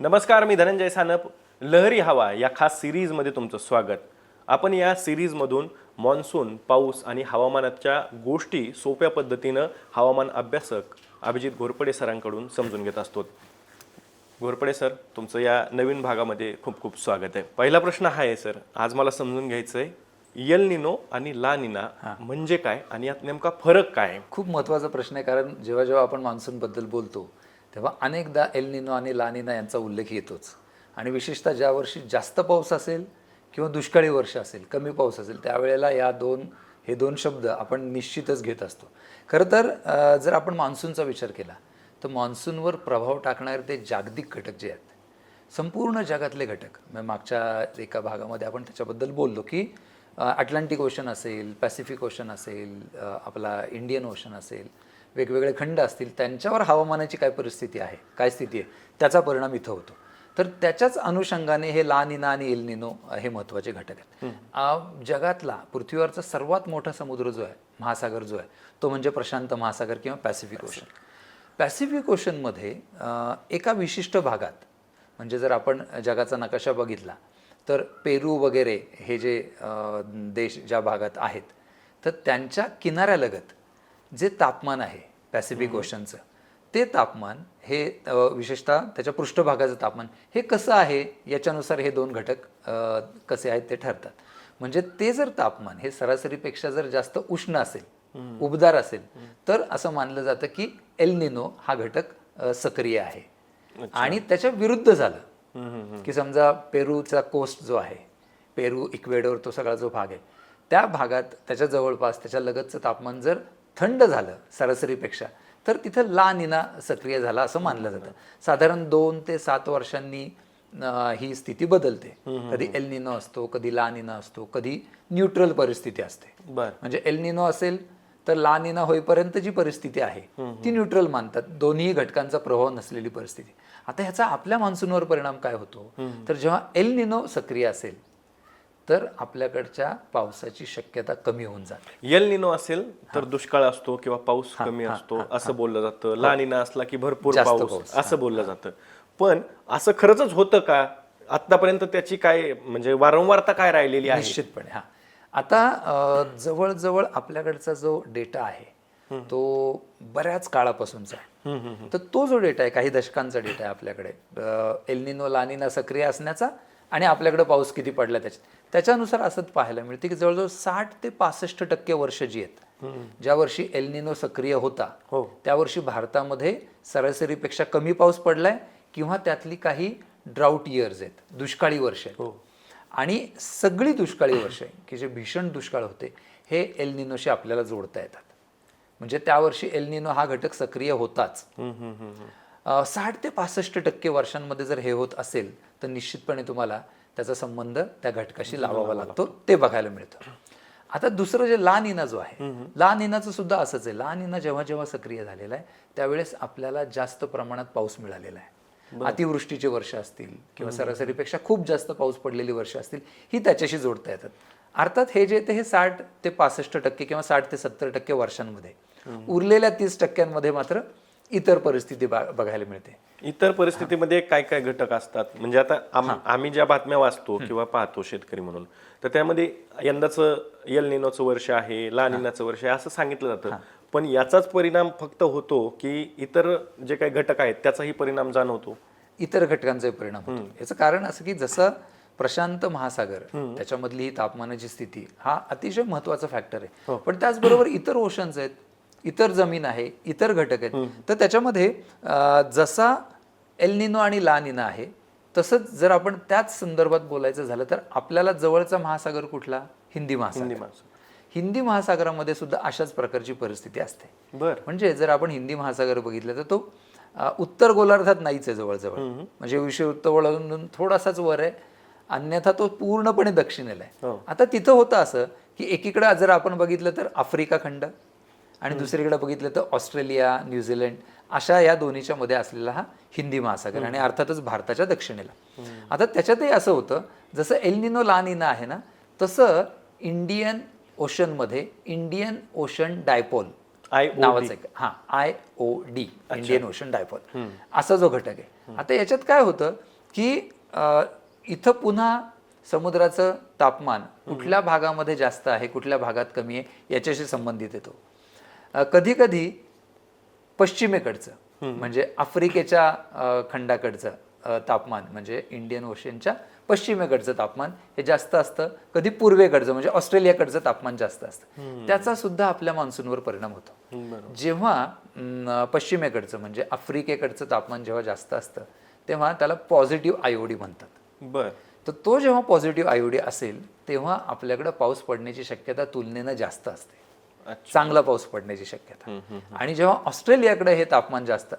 नमस्कार मी धनंजय सानप. लहरी हवा या खास सिरीजमध्ये तुमचं स्वागत. आपण या सिरीजमधून मान्सून पाऊस आणि हवामानाच्या गोष्टी सोप्या पद्धतीनं हवामान अभ्यासक अभिजित घोरपडे सरांकडून समजून घेत असतो. घोरपडे सर तुमचं या नवीन भागामध्ये खूप खूप स्वागत आहे. पहिला प्रश्न हा आहे सर. आज मला समजून घ्यायचं आहे यल निनो आणि ला निना म्हणजे काय आणि यात नेमका फरक काय? खूप महत्त्वाचा प्रश्न आहे कारण जेव्हा जेव्हा आपण मान्सूनबद्दल बोलतो तेव्हा अनेकदा एल निनो आणि लानिना यांचा उल्लेख येतोच. आणि विशेषतः ज्या वर्षी जास्त पाऊस असेल किंवा दुष्काळी वर्ष असेल कमी पाऊस असेल त्यावेळेला या दोन हे दोन शब्द आपण निश्चितच घेत असतो. खरं तर जर आपण मान्सूनचा विचार केला तर मान्सूनवर प्रभाव टाकणारे ते जागतिक घटक जे आहेत संपूर्ण जगातले घटक म्हणजे मागच्या एका भागामध्ये आपण त्याच्याबद्दल बोललो की अटलांटिक ओशन असेल पॅसिफिक ओशन असेल आपला इंडियन ओशन असेल वेगवेगळे खंड असतील त्यांच्यावर हवामानाची काय परिस्थिती आहे काय स्थिती आहे त्याचा परिणाम इथं होतो. तर त्याच्याच अनुषंगाने हे ला निना आणि एल निनो हे महत्त्वाचे घटक आहेत. जगातला पृथ्वीवरचा सर्वात मोठा समुद्र जो आहे महासागर जो आहे तो म्हणजे प्रशांत महासागर किंवा पॅसिफिक ओशन. पॅसिफिक ओशनमध्ये एका विशिष्ट भागात म्हणजे जर आपण जगाचा नकाशा बघितला तर पेरू वगैरे हे जे देश ज्या भागात आहेत तर त्यांच्या किनाऱ्यालगत जे तापमान आहे पॅसिफिक ओशनचं ते तापमान हे विशेषतः त्याच्या पृष्ठभागाचं तापमान हे कसं आहे? याच्यानुसार हे दोन घटक कसे आहेत ते ठरतात. म्हणजे ते जर तापमान हे सरासरीपेक्षा जर जास्त उष्ण असेल उबदार असेल तर असं मानलं जातं की एल निनो हा घटक सक्रिय आहे. आणि त्याच्या विरुद्ध झालं की समजा पेरूचा कोस्ट जो आहे पेरू इक्वेडोर तो सगळा जो भाग आहे त्या भागात त्याच्या जवळपास त्याच्या लगतचं तापमान जर थंड झालं सरासरीपेक्षा तर तिथं ला निना सक्रिय झाला असं मानलं जातं. साधारण दोन ते सात वर्षांनी ही स्थिती बदलते. कधी एल निनो असतो कधी ला निना असतो कधी न्यूट्रल परिस्थिती असते. बर. म्हणजे एल निनो असेल तर ला निना होईपर्यंत जी परिस्थिती आहे ती न्यूट्रल मानतात. दोन्ही घटकांचा प्रभाव नसलेली परिस्थिती. आता ह्याचा आपल्या मान्सूनवर परिणाम काय होतो? तर जेव्हा एल निनो सक्रिय असेल तर आपल्याकडच्या पावसाची शक्यता कमी होऊन जाते. यल निनो असेल तर दुष्काळ असतो किंवा पाऊस कमी असतो असं बोललं जातं. ला निना असला की भरपूर पाऊस. असं बोललं जातं. पण असं खरंच होतं का? आतापर्यंत त्याची काय म्हणजे वारंवारता काय राहिलेली आहे? निश्चितपणे हा. आता जवळजवळ आपल्याकडचा जो डेटा आहे तो बऱ्याच काळापासूनचा आहे. तर तो जो डेटा आहे काही दशकांचा डेटा आहे आपल्याकडे. एलनिनो लानिना सक्रिय असण्याचा आणि आपल्याकडे पाऊस किती पडला त्याच्यात. त्याच्यानुसार असंच पाहायला मिळते की जवळजवळ साठ ते पासष्ट टक्के वर्ष जी आहेत ज्या वर्षी एलनिनो सक्रिय होता हो. त्या वर्षी भारतामध्ये सरासरीपेक्षा कमी पाऊस पडलाय किंवा त्यातली काही ड्राऊट इयर्स आहेत दुष्काळी वर्ष आहेत. आणि सगळी दुष्काळी वर्षे की जे भीषण दुष्काळ होते हे एल निनोशी आपल्याला जोडता येतात. म्हणजे त्या वर्षी एल निनो हा घटक सक्रिय होताच. साठ ते पासष्ट टक्के वर्षांमध्ये जर हे होत असेल तर निश्चितपणे तुम्हाला त्याचा संबंध त्या घटकाशी लावावा लागतो. ते बघायला मिळतं. आता दुसरं जे ला निना जो आहे ला निनाचं सुद्धा असंच आहे. ला निना जेव्हा जेव्हा सक्रिय झालेला आहे त्यावेळेस आपल्याला जास्त प्रमाणात पाऊस मिळालेला आहे. अतिवृष्टीची वर्ष असतील किंवा सरासरीपेक्षा खूप जास्त पाऊस पडलेली वर्ष असतील ही त्याच्याशी जोडता येतात. अर्थात हे जे ते हे साठ ते पासष्ट टक्के किंवा साठ ते सत्तर टक्के वर्षांमध्ये उरलेल्या तीस टक्क्यांमध्ये मात्र इतर परिस्थिती बघायला मिळते. इतर परिस्थितीमध्ये काय काय घटक असतात? म्हणजे आता आम- आम्ही ज्या बातम्या वाचतो किंवा पाहतो शेतकरी म्हणून तर त्यामध्ये यंदाचं यल निनोचं वर्ष आहे ला निनाचं वर्ष आहे असं सांगितलं जातं. पण याचाच परिणाम फक्त होतो की इतर जे काही घटक आहेत त्याचाही परिणाम जाणवतो? इतर घटकांचाही परिणाम होतो. याचं कारण असं की जसं प्रशांत महासागर त्याच्यामधली ही तापमानाची स्थिती हा अतिशय महत्त्वाचा फॅक्टर आहे. पण त्याचबरोबर इतर ओशन्स आहेत. इतर जमीन आहे इतर घटक आहेत. तर त्याच्यामध्ये जसा एलनिनो आणि ला निना आहे तसंच जर आपण त्याच संदर्भात बोलायचं झालं तर आपल्याला जवळचा महासागर कुठला? हिंदी महासागर. हिंदी महासागरामध्ये सुद्धा अशाच प्रकारची परिस्थिती असते. बर. म्हणजे जर आपण हिंदी महासागर बघितलं तर तो उत्तर गोलार्धात नाहीच आहे जवळजवळ. म्हणजे विषय उत्तर गोलार्धातून थोडासाच वर आहे अन्यथा तो पूर्णपणे दक्षिणेला आहे. हो. आता तिथं होतं असं की एकीकडे जर आपण बघितलं तर आफ्रिका खंड आणि दुसरीकडे बघितलं तर ऑस्ट्रेलिया न्यूझीलंड अशा या दोन्हीच्या मध्ये असलेला हा हिंदी महासागर आणि अर्थातच भारताच्या दक्षिणेला. आता त्याच्यातही असं होतं जसं एलनिनो ला निना आहे ना तसं इंडियन ओशनमध्ये इंडियन ओशन डायपोल IOD. नावाचं एक हा I O D Indian ocean dipole. असा जो घटक आहे. आता याच्यात काय होतं की इथं पुन्हा समुद्राचं तापमान कुठल्या भागामध्ये जास्त आहे कुठल्या भागात कमी आहे याच्याशी संबंधित येतो. कधी कधी पश्चिमेकडचं म्हणजे आफ्रिकेच्या खंडाकडचं तापमान म्हणजे इंडियन ओशनच्या पश्चिमेकडचं तापमान हे जास्त असतं. कधी पूर्वेकडचं म्हणजे ऑस्ट्रेलियाकडचं तापमान जास्त असतं. त्याचा सुद्धा आपल्या मान्सूनवर परिणाम होतो. जेव्हा पश्चिमेकडचं म्हणजे आफ्रिकेकडचं तापमान जेव्हा जास्त असतं तेव्हा त्याला पॉझिटिव्ह आयोडी म्हणतात. बर. तर तो जेव्हा पॉझिटिव्ह आयोडी असेल तेव्हा आपल्याकडे पाऊस पडण्याची शक्यता तुलनेनं जास्त असते. चांगला पाऊस पडण्याची शक्यता. आणि जेव्हा ऑस्ट्रेलियाकडे हे तापमान जास्त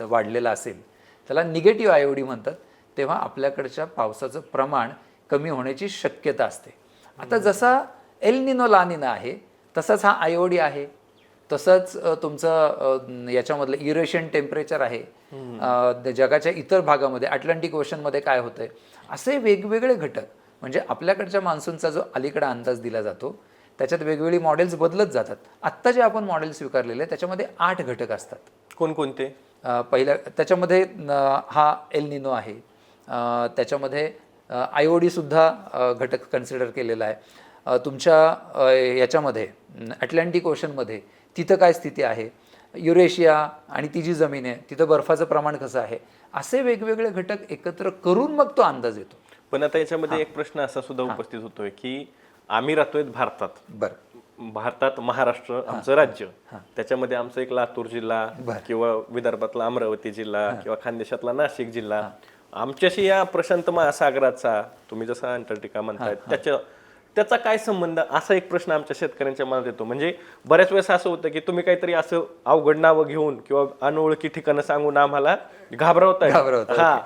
वाढलेलं असेल त्याला निगेटिव्ह आयोडी म्हणतात तेव्हा आपल्याकडच्या पावसाचं प्रमाण कमी होण्याची शक्यता असते. आता जसा एल निनो लानिना आहे तसाच हा आयोडी आहे तसंच तुमचं याच्यामधलं युरेशियन टेम्परेचर आहे जगाच्या इतर भागामध्ये अटलांटिक ओशनमध्ये काय होतंय असे वेगवेगळे घटक म्हणजे आपल्याकडच्या मान्सूनचा जो अलीकडा अंदाज दिला जातो त्याच्यात वेगवेगळी मॉडेल्स बदलत जातात. आत्ता जे आपण मॉडेल स्वीकारलेले आहे त्याच्यामध्ये आठ घटक असतात. कोणकोणते? पहिल्या त्याच्यामध्ये हा एल निनो आहे. त्याच्यामध्ये आयोडी सुद्धा अ, घटक कन्सिडर केलेला आहे. तुमच्या याच्यामध्ये अटलांटिक ओशनमध्ये तिथं काय स्थिती आहे? युरेशिया आणि ती जी जमीन आहे तिथं बर्फाचं प्रमाण कसं आहे? असे वेगवेगळे घटक एकत्र करून मग तो अंदाज येतो. पण आता याच्यामध्ये एक प्रश्न असा सुद्धा उपस्थित होतोय की आम्ही राहतोय भारतात. बरं. भारतात महाराष्ट्र आमचं राज्य. त्याच्यामध्ये आमचं एक लातूर जिल्हा किंवा विदर्भातला अमरावती जिल्हा किंवा खानदेशातला नाशिक जिल्हा. आमच्याशी या प्रशांत महासागराचा तुम्ही जसं अंटार्क्टिका म्हणताय त्याच्या त्याचा काय संबंध? असा एक प्रश्न आमच्या शेतकऱ्यांच्या मनात येतो. म्हणजे बऱ्याच वेळेस असं होतं की तुम्ही काहीतरी असं अवघड नावं घेऊन किंवा अनोळखी ठिकाणं सांगून आम्हाला घाबरवताय. हा.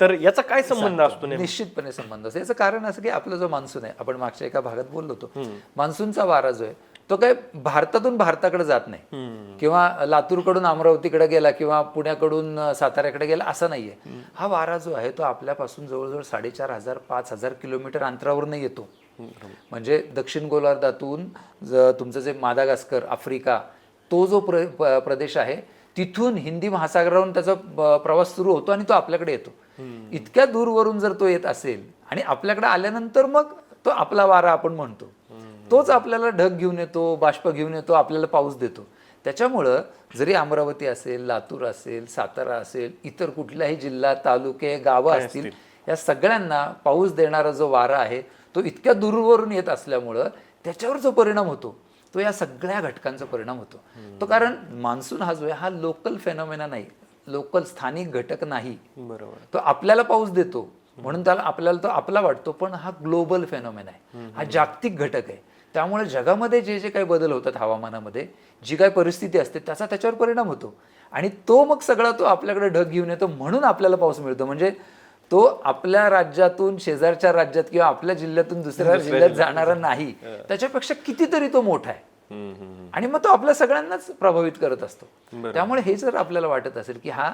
तर याचा काय संबंध असतो? निश्चितपणे संबंध असतो. याचं कारण असं की आपला जो मान्सून आहे आपण मागच्या एका भागात बोललो होतो मान्सूनचा वारा जो आहे तो काय भारतातून भारताकडे जात नाही. किंवा लातूरकडून अमरावतीकडे गेला किंवा पुण्याकडून साताऱ्याकडे गेला असं नाहीये. हा वारा जो आहे तो आपल्यापासून जवळजवळ साडेचार हजार पाच हजार किलोमीटर अंतरावरनं येतो. म्हणजे दक्षिण गोलार्धातून तुमचं जे मादागास्कर आफ्रिका तो जो प्र प्रदेश आहे तिथून हिंदी महासागरावरून त्याचा प्रवास सुरू होतो आणि तो आपल्याकडे येतो. इतक्या दूरवरून जर तो येत असेल आणि आपल्याकडे आल्यानंतर मग तो आपला वारा आपण म्हणतो. तोच आपल्याला ढग घेऊन येतो बाष्प घेऊन येतो आपल्याला पाऊस देतो. त्याच्यामुळं जरी अमरावती असेल लातूर असेल सातारा असेल इतर कुठलाही जिल्हा तालुके गावं असतील? या सगळ्यांना पाऊस देणारा जो वारा आहे तो इतक्या दूरवरून येत असल्यामुळं त्याच्यावर जो परिणाम होतो तो या सगळ्या घटकांचा परिणाम होतो. तो कारण मान्सून हा जो आहे हा लोकल फेनॉमेना नाही. लोकल स्थानिक घटक नाही. बरोबर. तो आपल्याला पाऊस देतो. म्हणून त्याला आपल्याला तो आपला वाटतो पण हा ग्लोबल फेनॉमेन आहे. हा जागतिक घटक आहे. त्यामुळे जगामध्ये जे जे काही बदल होतात हवामानामध्ये जी काही परिस्थिती असते त्याचा त्याच्यावर परिणाम होतो. आणि तो मग सगळा तो आपल्याकडे ढग घेऊन येतो म्हणून आपल्याला पाऊस मिळतो. म्हणजे तो आपल्या राज्यातून शेजारच्या राज्यात किंवा आपल्या जिल्ह्यातून दुसऱ्या जिल्ह्यात जाणारा नाही. त्याच्यापेक्षा कितीतरी तो मोठा आहे. आणि मग तो आपल्या सगळ्यांनाच प्रभावित करत असतो. त्यामुळे हे जर आपल्याला वाटत असेल की हा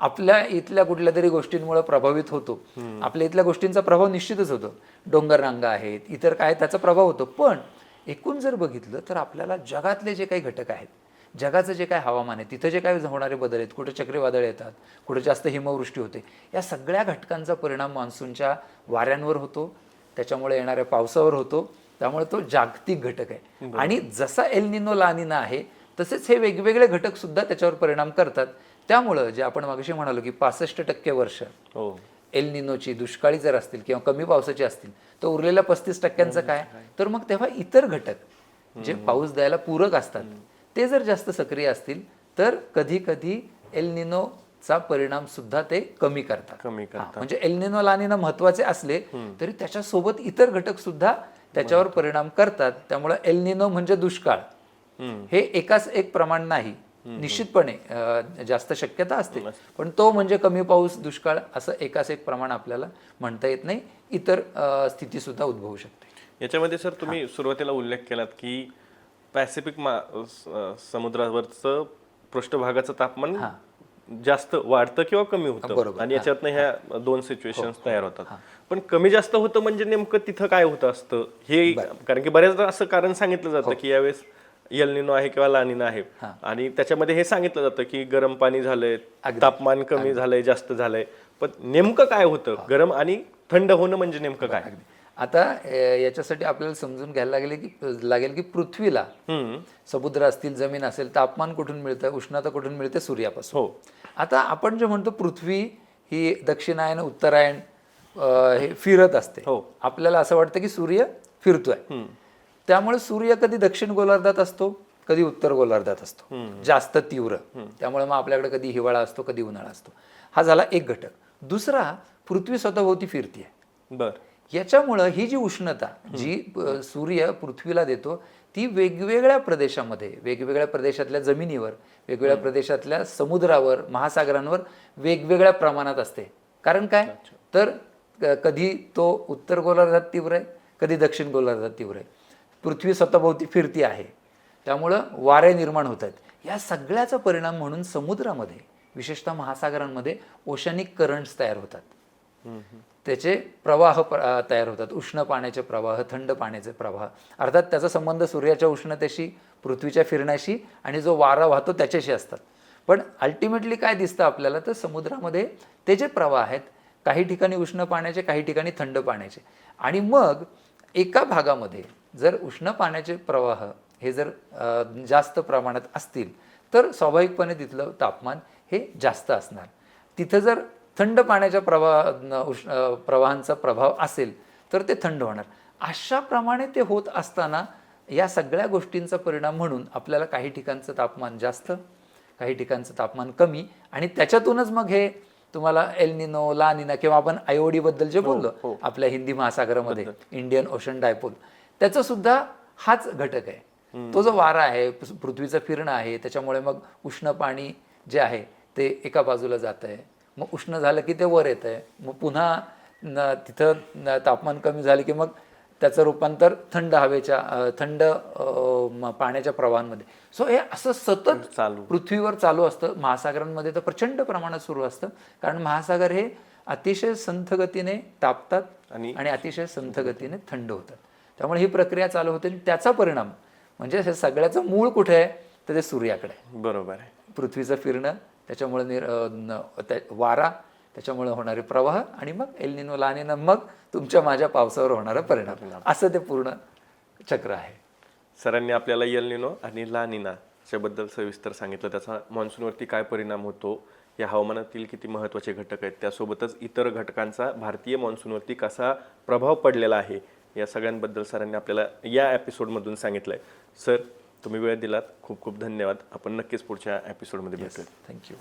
आपल्या इथल्या कुठल्या तरी गोष्टींमुळे प्रभावित होतो. आपल्या इथल्या गोष्टींचा प्रभाव निश्चितच होतो. डोंगर रांगा आहेत इतर काय त्याचा प्रभाव होतो. पण एकूण जर बघितलं तर आपल्याला जगातले जे काही घटक आहेत जगाचं जे काय हवामान आहे तिथं जे काय होणारे बदल आहेत कुठे चक्रीवादळ येतात कुठे जास्त हिमवृष्टी होते या सगळ्या घटकांचा परिणाम मान्सूनच्या वाऱ्यांवर होतो. त्याच्यामुळे येणाऱ्या पावसावर होतो. त्यामुळे तो जागतिक घटक आहे. आणि जसा एल निनो लानिना आहे तसेच हे वेगवेगळे घटक सुद्धा त्याच्यावर परिणाम करतात. त्यामुळं जे आपण मागाशी म्हणालो की पासष्ट टक्के वर्ष हो. एल निनोची दुष्काळी जर असतील किंवा कमी पावसाची असतील तर उरलेल्या पस्तीस टक्क्यांचं काय? तर मग तेव्हा इतर घटक जे पाऊस द्यायला पूरक असतात ते जर जास्त सक्रिय असतील तर कधी कधी एल निनोचा परिणाम सुद्धा ते कमी करतात. कमी हा, म्हणजे एल निनो लानिना महत्त्वाचे असले तरी त्याच्यासोबत इतर घटक सुद्धा त्याच्यावर परिणाम करतात. त्यामुळे एल निनो म्हणजे दुष्काळ. हे एकाच एक प्रमाण नाही. निश्चितपणे जास्त शक्यता असते. पण तो म्हणजे कमी पाऊस दुष्काळ असं एकाच एक प्रमाण आपल्याला म्हणता येत नाही. इतर स्थिती सुद्धा उद्भवू शकते. याच्यामध्ये सर तुम्ही सुरुवातीला उल्लेख केलात की पॅसिफिक मा समुद्रावरचं पृष्ठभागाचं तापमान जास्त वाढतं किंवा कमी होतं. आणि याच्यातनं ह्या दोन सिच्युएशन तयार होतात. पण कमी जास्त होतं म्हणजे नेमकं तिथं काय होतं असतं? हे कारण की बऱ्याचदा असं कारण सांगितलं जातं की यावेळेस यल निनो आहे किंवा लानिना आहे. आणि त्याच्यामध्ये हे सांगितलं जातं की गरम पाणी झालंय तापमान कमी झालंय जास्त झालंय. पण नेमकं काय होतं? गरम आणि थंड होणं म्हणजे नेमकं काय? आता याच्यासाठी आपल्याला समजून घ्यायला लागेल की लागेल की पृथ्वीला समुद्र असतील जमीन असेल तापमान कुठून मिळतं उष्णता कुठून मिळते सूर्यापासून. हो. आता आपण जे म्हणतो पृथ्वी ही दक्षिणायन उत्तरायण हे फिरत असते. हो. आपल्याला असं वाटतं की सूर्य फिरतोय. त्यामुळे सूर्य कधी दक्षिण गोलार्धात असतो कधी उत्तर गोलार्धात असतो. जास्त तीव्र. त्यामुळे मग आपल्याकडे कधी हिवाळा असतो कधी उन्हाळा असतो. हा झाला एक घटक. दुसरा पृथ्वी स्वतःभोवती फिरतीये. बर. याच्यामुळं ही जी उष्णता जी सूर्य पृथ्वीला देतो ती वेगवेगळ्या प्रदेशामध्ये वेगवेगळ्या प्रदेशातल्या जमिनीवर वेगवेगळ्या प्रदेशातल्या समुद्रावर महासागरांवर वेगवेगळ्या प्रमाणात असते. कारण काय? तर कधी तो उत्तर गोलार्धात तीव्र आहे कधी दक्षिण गोलार्धात तीव्र आहे. पृथ्वी स्वतःभोवती फिरती आहे. त्यामुळं वारे निर्माण होत आहेत. या सगळ्याचा परिणाम म्हणून समुद्रामध्ये विशेषतः महासागरांमध्ये ओशनिक करंट्स तयार होतात. त्याचे प्रवाह प्र तयार होतात. उष्ण पाण्याचे प्रवाह थंड पाण्याचे प्रवाह. अर्थात त्याचा संबंध सूर्याच्या उष्णतेशी पृथ्वीच्या फिरण्याशी आणि जो वारा वाहतो त्याच्याशी असतात. पण अल्टिमेटली काय दिसतं आपल्याला? तर समुद्रामध्ये ते जे प्रवाह आहेत काही ठिकाणी उष्ण पाण्याचे काही ठिकाणी थंड पाण्याचे. आणि मग एका भागामध्ये जर उष्ण पाण्याचे प्रवाह हे जर जास्त प्रमाणात असतील तर स्वाभाविकपणे तिथलं तापमान हे जास्त असणार. तिथं जर थंड पाण्याच्या प्रवाह उष्ण प्रवाहांचा प्रभाव असेल तर ते थंड होणार. अशा प्रमाणे ते होत असताना या सगळ्या गोष्टींचा परिणाम म्हणून आपल्याला काही ठिकाणचं तापमान जास्त काही ठिकाणचं तापमान कमी आणि त्याच्यातूनच मग हे तुम्हाला एल निनो ला निना किंवा आपण आयोडी बद्दल जे बोललो आपल्या हिंदी महासागरामध्ये इंडियन ओशन डायपोल त्याचं सुद्धा हाच घटक आहे. तो जो वारा आहे पृथ्वीचं फिरणं आहे त्याच्यामुळे मग उष्ण पाणी जे आहे ते एका बाजूला जात आहे मग उष्ण झालं की ते वर येत आहे मग पुन्हा न तिथं तापमान कमी झालं की मग त्याचं रूपांतर थंड हवेच्या थंड पाण्याच्या प्रवाहांमध्ये. सो हे असं सतत चालू. पृथ्वीवर चालू असतं. महासागरांमध्ये तर प्रचंड प्रमाणात सुरू असतं. कारण महासागर हे अतिशय संथ गतीने तापतात आणि- आणि अतिशय संथ गतीने थंड होतात. त्यामुळे ही प्रक्रिया चालू होते आणि त्याचा परिणाम म्हणजे हे सगळ्याचं मूळ कुठे आहे? तर ते सूर्याकडे बरोबर आहे. पृथ्वीचं फिरणं त्याच्यामुळे निर त्या- वारा त्याच्यामुळे होणारे प्रवाह आणि मग एलनिनो लानिनो मग तुमच्या माझ्या पावसावर होणारा परिणाम. असं ते पूर्ण चक्र आहे. सरांनी आपल्याला यल निनो आणि ला निना याबद्दल सविस्तर सांगितलं. त्याचा मान्सूनवरती काय परिणाम होतो? या हवामानातील किती महत्त्वाचे घटक आहेत? त्यासोबतच इतर घटकांचा भारतीय मान्सूनवरती कसा प्रभाव पडलेला आहे? या सगळ्यांबद्दल सरांनी आपल्याला या एपिसोडमधून सांगितलं आहे सर तुम्ही वेळ दिलात. खूप खूप धन्यवाद. आपण नक्कीच पुढच्या एपिसोडमध्ये भेटूया थँक्यू